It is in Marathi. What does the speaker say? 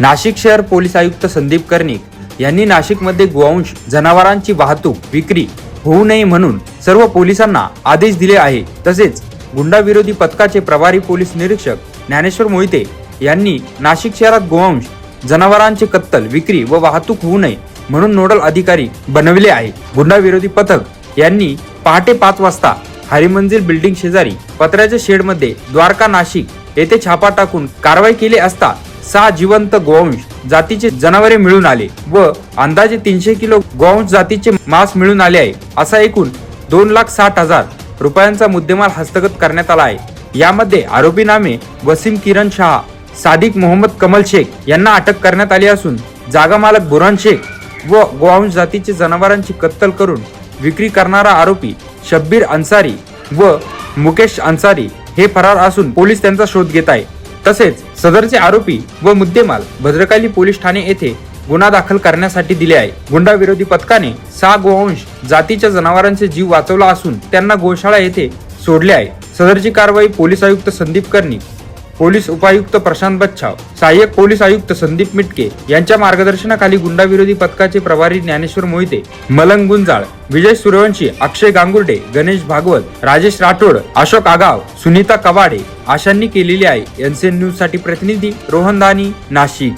नाशिक शहर पोलीस आयुक्त संदीप कर्णिक यांनी नाशिकमध्ये गोवंश जनावरांची वाहतूक विक्री होऊ नये म्हणून सर्व पोलिसांना आदेश दिले आहे. तसेच गुंडाविरोधी पथकाचे प्रभारी पोलीस निरीक्षक ज्ञानेश्वर मोहिते यांनी नाशिक शहरात गोवंश जनावरांचे कत्तल विक्री व वाहतूक होऊ नये म्हणून नोडल अधिकारी बनविले आहे. गुंडाविरोधी पथक यांनी पहाटे पाच वाजता हरिमंजिल बिल्डिंग शेजारी पत्र्याच्या शेडमध्ये द्वारका नाशिक येथे छापा टाकून कारवाई केली असता सहा जिवंत गोवंश जातीचे जनावरे मिळून आले व अंदाजे तीनशे किलो गोवंश जातीचे मांस मिळून आले आहे असा एकूण दोन लाख साठ हजार रुपयांचा मुद्देमाल हस्तगत करण्यात आला आहे. यामध्ये आरोपी नामे वसीम किरण शहा सादिक मोहम्मद कमल शेख यांना अटक करण्यात आली असून जागा मालक बुरान शेख व गोवंश जातीचे जनावरांची कत्तल करून विक्री करणारा आरोपी शब्बीर अन्सारी व मुकेश अन्सारी हे फरार असून पोलीस त्यांचा शोध घेत आहे. तसेच सदरचे आरोपी व मुद्देमाल भद्रकाली पोलीस ठाणे येथे गुन्हा दाखल करण्यासाठी दिले आहे. गुंडाविरोधी पथकाने सहा गोवंश जातीच्या जनावरांचे जीव वाचवला असून त्यांना गोशाळा येथे सोडले आहे. सदरची कारवाई पोलीस आयुक्त संदीप कर्णिक पोलीस उपायुक्त प्रशांत बच्छाव सहाय्यक पोलीस आयुक्त संदीप मिटके यांच्या मार्गदर्शनाखाली गुंडाविरोधी पथकाचे प्रभारी ज्ञानेश्वर मोहिते मलंग गुंजाळ विजय सूर्यवंशी अक्षय गांगुर्डे गणेश भागवत राजेश राठोड अशोक आगाव सुनीता कवाडे आशांनी केलेली आहे. एनसीएन न्यूजसाठी प्रतिनिधी रोहन दानी नाशिक.